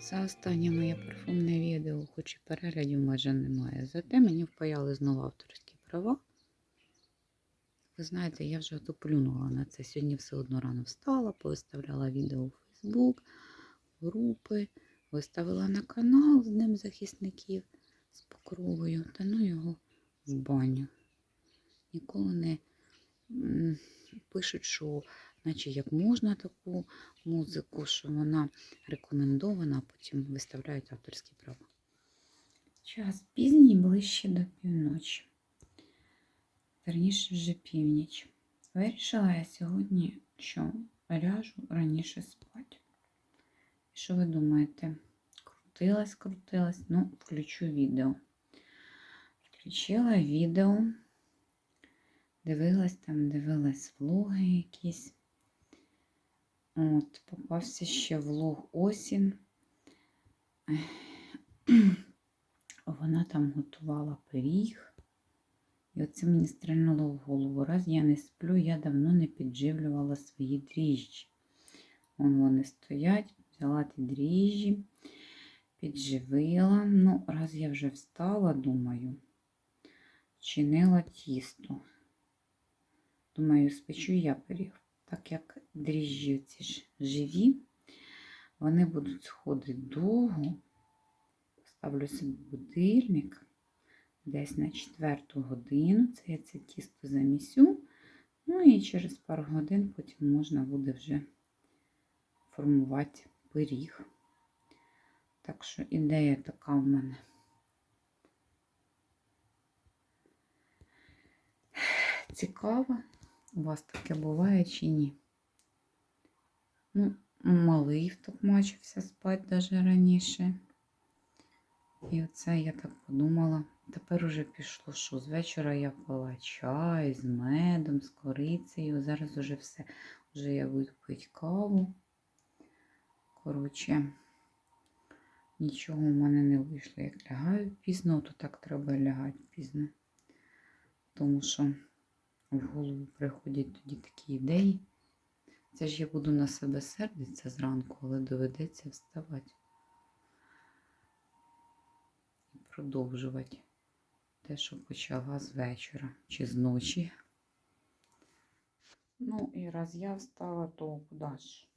Це останнє моє парфумне відео, хоч і переглядів майже немає. Зате мені впаяли знову авторські права. Ви знаєте, я вже ото плюнула на це. Сьогодні все одно рано встала, повиставляла відео у Фейсбук, групи, виставила на канал з Днем захисників з покровою, та ну його в баню. Ніколи не пишуть, що наче як можна таку музику, що вона рекомендована, а потім виставляють авторські права. Час пізній ближче до півночі. Верніше вже північ. Вирішила я сьогодні, що ляжу раніше спати. Що ви думаєте? Крутилась, крутилась, ну, включу відео. Включила відео, дивилась там, дивилась влоги якісь. От, попався ще влог осінь. Вона там готувала пиріг. І оце мені стрельнуло в голову. Раз я не сплю, я давно не підживлювала свої дріжджі. Вон вони стоять, взяла ті дріжджі, підживила. Ну, раз я вже встала, думаю, чинила тісто. Думаю, спечу я пиріг. Так як дріжджі ці ж живі, вони будуть сходити довго. Ставлю собі будильник десь на четверту годину. Це я це тісто замісю. Ну і через пару годин потім можна буде вже формувати пиріг. Так що ідея така в мене. Цікаво, у вас таке буває чи ні? Ну, малий втокмачився спати навіть раніше. І оце я так подумала. Тепер уже пішло, що з вечора я пила чай з медом, з корицею. Зараз уже все. Вже я буду пити каву. Коротше, нічого в мене не вийшло. Як лягаю пізно, то так треба лягати пізно. Тому що в голову приходять тоді такі ідеї. Це ж я буду на себе сердитися зранку, але доведеться вставати. І продовжувати те, що почала з вечора чи з ночі. Ну, і раз я встала, то куди ж?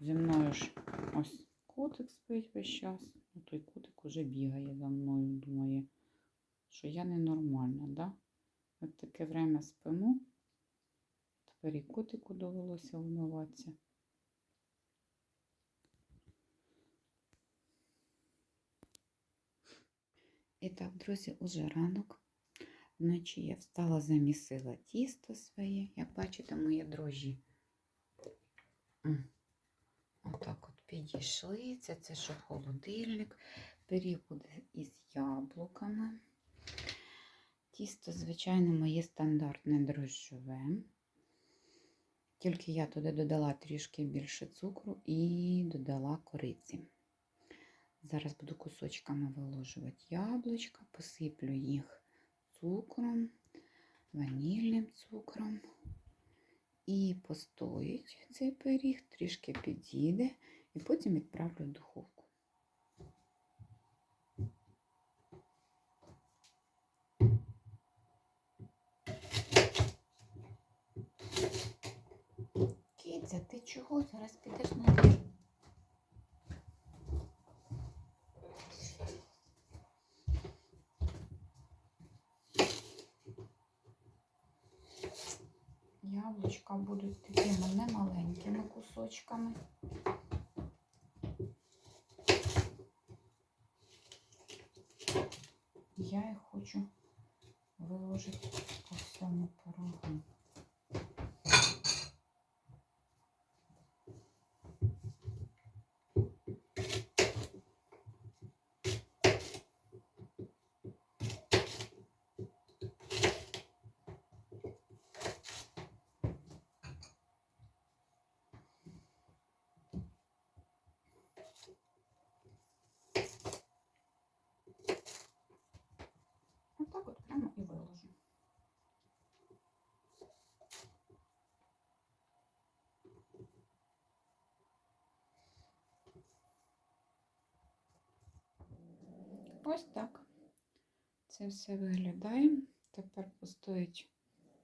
Зі мною ж ось котик спить весь час. Ну, той котик уже бігає за мною, думає, що я ненормальна, да? От таке время спимо. Тепер і котику довелося вмиватися. І так, друзі, уже ранок. Вночі я встала, замісила тісто своє. Як бачите, мої дрожжі. Отак от підійшли. Це це що холодильник. Пиріг буде із яблуками. Тісто, звичайно, моє стандартне дрожжове. Тільки я туди додала трішки більше цукру і додала кориці. Зараз буду кусочками виложувати яблучка, посиплю їх цукром, ванільним цукром. І постоїть цей пиріг, трішки підійде, і потім відправлю в духовку. Киця, ти чого? Зараз підеш на двір. Яблучка будуть такими немаленькими кусочками. Я їх хочу виложити по всьому порогу. Отак от прямо і виложу. Ось так. Це все виглядає. Тепер постоїть.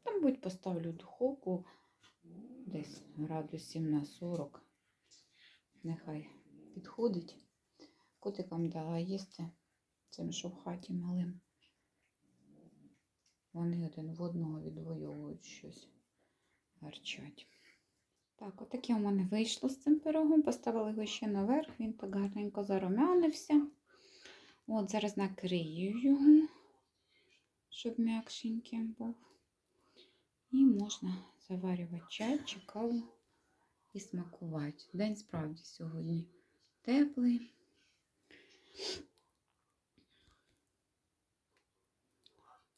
Там будь поставлю духовку десь градусів на 40. Нехай підходить. Котикам дала їсти. Цим, що в хаті малим. Вони один в одного відвоюють щось. Гарчать. Так, отаке у мене вийшло з цим пирогом. Поставили його ще наверх, він так гарненько зарум'янився. От зараз накрию його, щоб м'якшенький був. І можна заварювати чай чи каву і смакувати. День справді сьогодні теплий.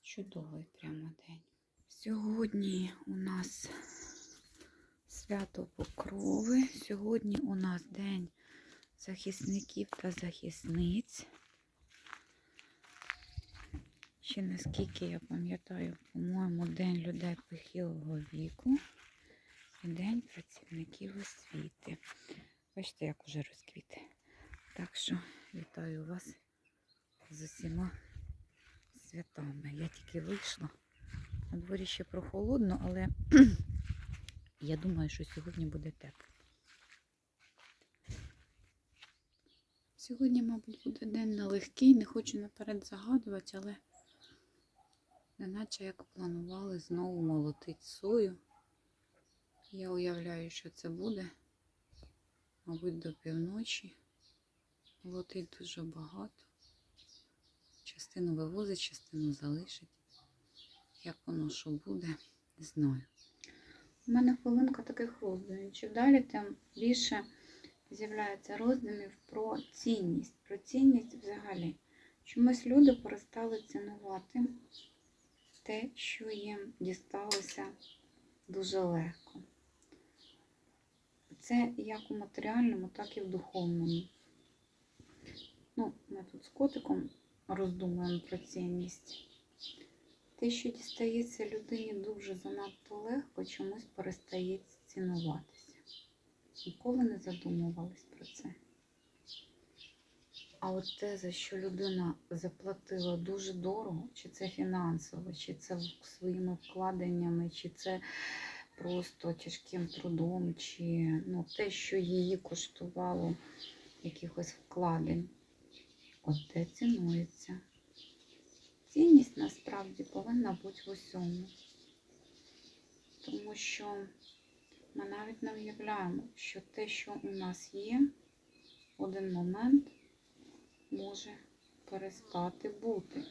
Чудовий прямо день. Сьогодні у нас свято Покрови. Сьогодні у нас День захисників та захисниць. Ще наскільки я пам'ятаю, по-моєму, День людей похилого віку і День працівників освіти. Бачите, як уже розквіти. Так що вітаю вас з усіма святами. Я тільки вийшла. На дворі ще прохолодно, але я думаю, що сьогодні буде тепло. Сьогодні, мабуть, буде день нелегкий, не хочу наперед загадувати, але неначе як планували знову молотити сою. Я уявляю, що це буде, мабуть, до півночі. Молотить дуже багато. Частину вивозить, частину залишить. Як воно що буде, не знаю. У мене хвилинка таких роздумів. Чим далі, тим більше з'являється роздумів про цінність. Про цінність взагалі. Чомусь люди перестали цінувати те, що їм дісталося дуже легко. Це як у матеріальному, так і в духовному. Ну, ми тут з котиком роздумуємо про цінність. Те, що дістається людині дуже занадто легко, чомусь перестає цінуватися. Ніколи не задумувались про це. А от те, за що людина заплатила дуже дорого, чи це фінансово, чи це своїми вкладеннями, чи це просто тяжким трудом, чи ну, те, що її коштувало якихось вкладень, от те цінується. Цінність насправді повинна бути в усьому. Тому що ми навіть не уявляємо, що те, що у нас є, один момент може перестати бути.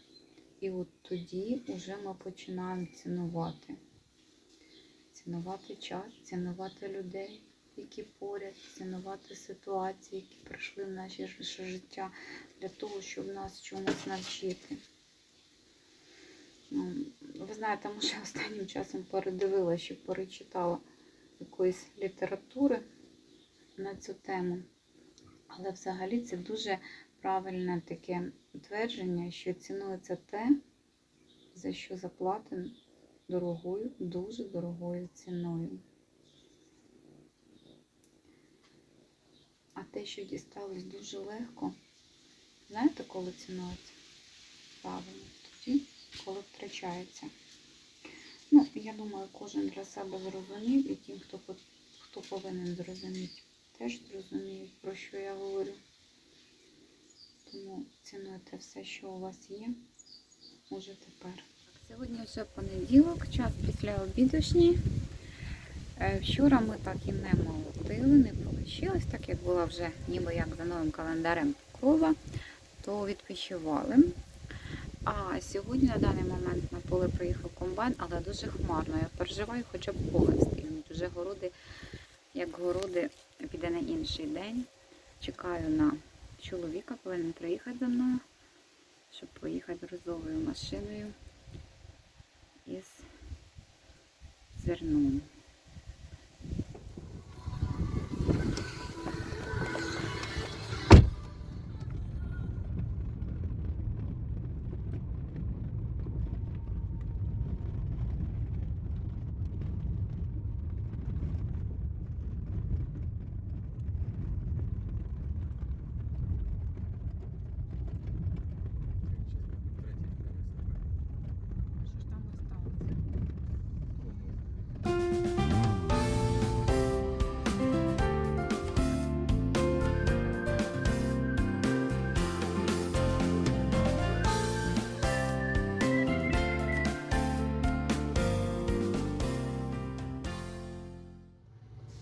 І от тоді вже ми починаємо цінувати. Цінувати час, цінувати людей, які поряд, цінувати ситуації, які прийшли в наше життя для того, щоб нас чомусь навчити. Ну, Ви знаєте, може останнім часом передивилася, що перечитала якоїсь літератури на цю тему. Але взагалі це дуже правильне таке твердження, що цінується те, за що заплатено дорогою, дуже дорогою ціною. А те, що дісталось дуже легко, знаєте, коли цінується? Правильно, тоді коли втрачається. Ну, я думаю, кожен для себе зрозумів, і ті, хто, хто повинен зрозуміти, теж зрозуміють, про що я говорю. Тому цінуйте все, що у вас є, уже тепер. Сьогодні вже понеділок, час після обідошній. Е, Вчора ми так і не молотили, не вийшло, так як була вже ніби як за новим календарем покрова, то відпочивали. А сьогодні на даний момент на поле приїхав комбайн, але дуже хмарно. Я переживаю, хоча б поле встигнуть. Уже городи, як городи, піде на інший день. Чекаю на чоловіка, повинен приїхати за мною, щоб поїхати розовою машиною із зерном.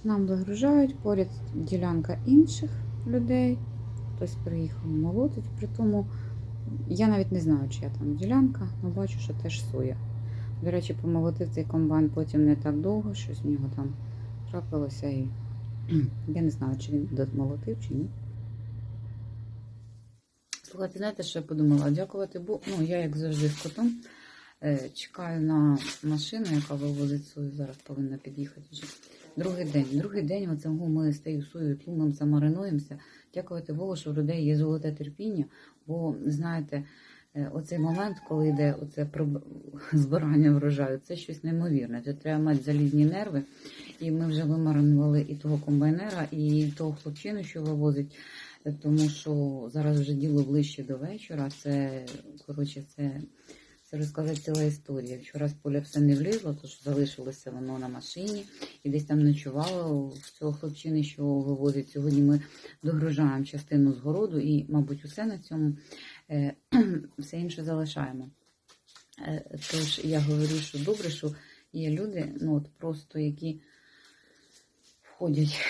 Нам вигружають, поряд ділянка інших людей. Хтось приїхав молотить. При тому я навіть не знаю, чия там ділянка, але бачу, що теж соя. До речі, помолотив цей комбайн потім не так довго, щось в нього там трапилося і я не знаю, чи він домолотив, чи ні. Слухайте, знаєте, що я подумала? Дякувати Богу. Ну, я, як завжди, з котом чекаю на машину, яка вивозить сою. Зараз повинна під'їхати вже. Другий день. Другий день оце ми стою сою, тлумимося, маринуємося. Дякувати Богу, що в людей є золоте терпіння. Бо, знаєте, е, оцей момент, коли йде оце збирання врожаю, це щось неймовірне. Це треба мати залізні нерви. І ми вже вимаринували і того комбайнера, і того хлопчину, що вивозить. Е, Тому що зараз вже діло ближче до вечора. Це коротше, це, це розказати ціла історія. Вчора з поля все не влізло, тож залишилося воно на машині і десь там ночувало в цього хлопчини, що вивозить. Сьогодні ми догружаємо частину з городу і, мабуть, усе на цьому е, все інше залишаємо. Е, Тож я говорю, що добре, що є люди, ну от просто які входять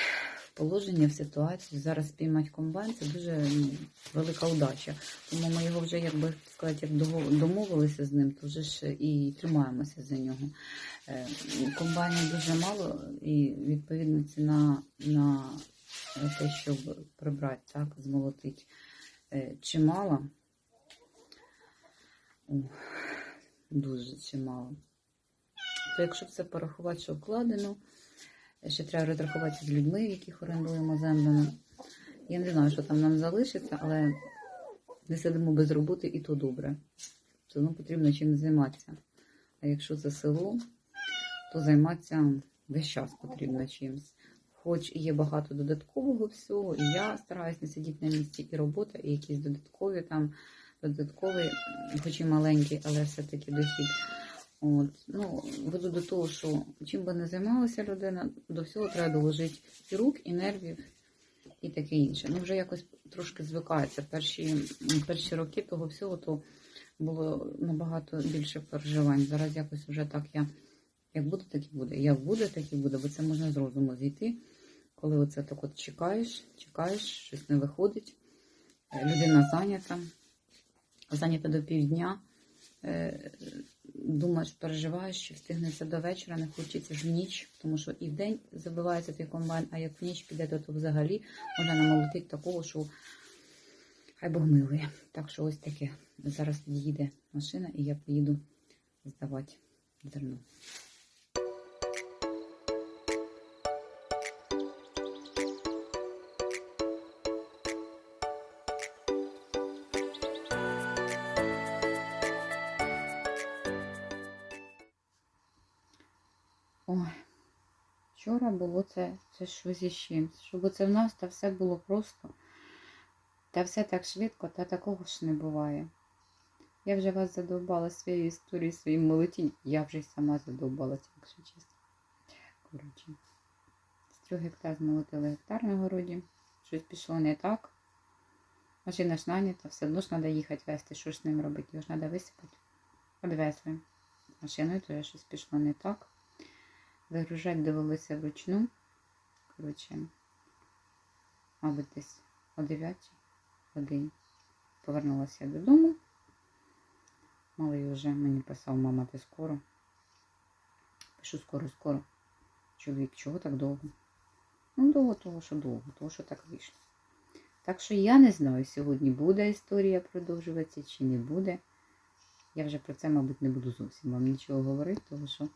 положення, в ситуацію. Зараз спіймати комбайн це дуже ну, велика удача. Тому ми його вже, як би сказати, як домовилися з ним, то вже ж і тримаємося за нього. Е, Комбайнів дуже мало, і відповідно ціна на те, щоб прибрати, так, змолотити е, чимало. Дуже чимало. То якщо все порахувати, що вкладено, ще треба розрахуватися з людьми, яких орендуємо землю. Я не знаю, що там нам залишиться, але не сидимо без роботи і то добре. Все одно потрібно чим займатися. А якщо це село, то займатися весь час потрібно чимось. Хоч і є багато додаткового всього, і я стараюсь не сидіти на місці, і робота, і якісь додаткові там, додатковий, хоч і маленький, але все-таки дохід. От. Ну, веду до того, що чим би не займалася людина, до всього треба доложити і рук, і нервів, і таке інше. Ну, вже якось трошки звикається. Перші, перші роки того всього то було набагато більше переживань. Зараз якось вже так я як буде, так і буде. Як буде, так і буде, бо це можна з розуму зійти. Коли оце так от чекаєш, чекаєш, щось не виходить. Е, Людина зайнята, зайнята до півдня. Думаєш, переживаєш, що встигнеться до вечора, не хочеться ж в ніч, тому що і в день забивається твій комбайн, а як в ніч піде, то, то взагалі можна намолотити такого, що хай Бог милує. Так що ось таке. Зараз їде машина і я поїду здавати зерно. Вчора було це, це щось із чимсь. Щоб це в нас та все було просто. Та все так швидко, та такого ж не буває. Я вже вас задовбала своєю історією, своїм молоті. Я вже й сама задовбалася, якщо чесно. Коротше, з трьох гектар змолотили гектар на городі. Щось пішло не так. Машина ж нанята, все одно ж треба їхати вести. Що ж з ним робити? Його ж треба висипати. Одвезли. З машиною то щось пішло не так. Вигружати довелося вручну. Коротше, мабуть, десь о 9 годині повернулася додому. Малий вже мені писав, мама, ти скоро. Пишу скоро, скоро. Чоловік, чого так довго? Ну, довго того, що довго, того, що так вийшло. Так що я не знаю, сьогодні буде історія продовжуватися чи не буде. Я вже про це, мабуть, не буду зовсім вам нічого говорити, тому що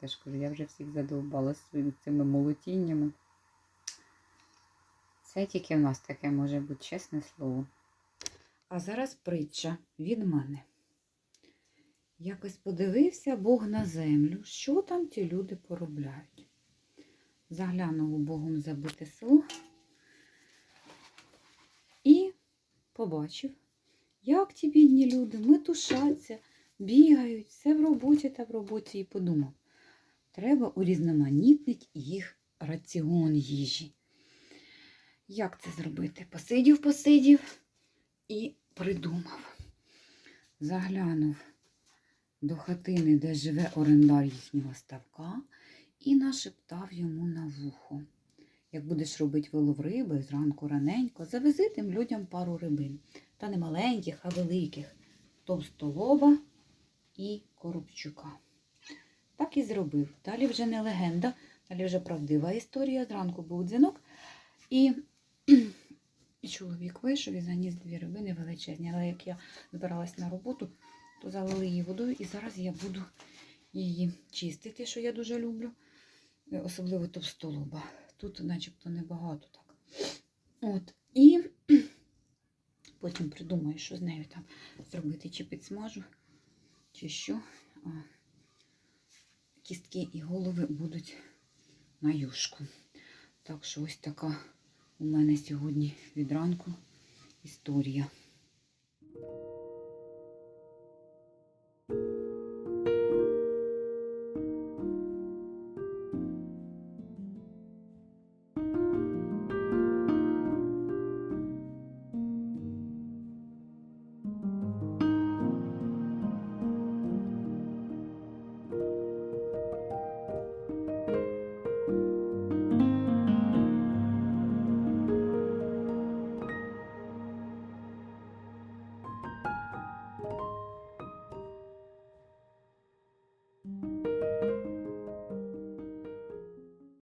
теж кажу, я вже всіх задовбала своїми цими молотіннями. Це тільки в нас таке може бути чесне слово. А зараз притча від мене. Якось подивився Бог на землю, що там ті люди поробляють. Заглянув у Богом забите село і побачив, як ті бідні люди метушаться, бігають, все в роботі та в роботі, і подумав, треба урізноманітнити їх раціон їжі. Як це зробити? Посидів, посидів і придумав. Заглянув до хатини, де живе орендар їхнього ставка, і нашептав йому на вухо. як будеш робити вилов риби зранку раненько, завези тим людям пару рибин. Та не маленьких, а великих. Товстолоба і коробчука. Так і зробив. Далі вже не легенда, далі вже правдива історія. Зранку був дзвінок, і, чоловік вийшов і заніс дві рибини величезні. Але як я збиралась на роботу, то залили її водою, і зараз я буду її чистити, що я дуже люблю. Особливо товстолоба. Тут начебто небагато так. От. І потім придумаю, що з нею там зробити, чи підсмажу, чи що. Кістки і голови будуть на юшку. Так що ось така у мене сьогодні від ранку історія.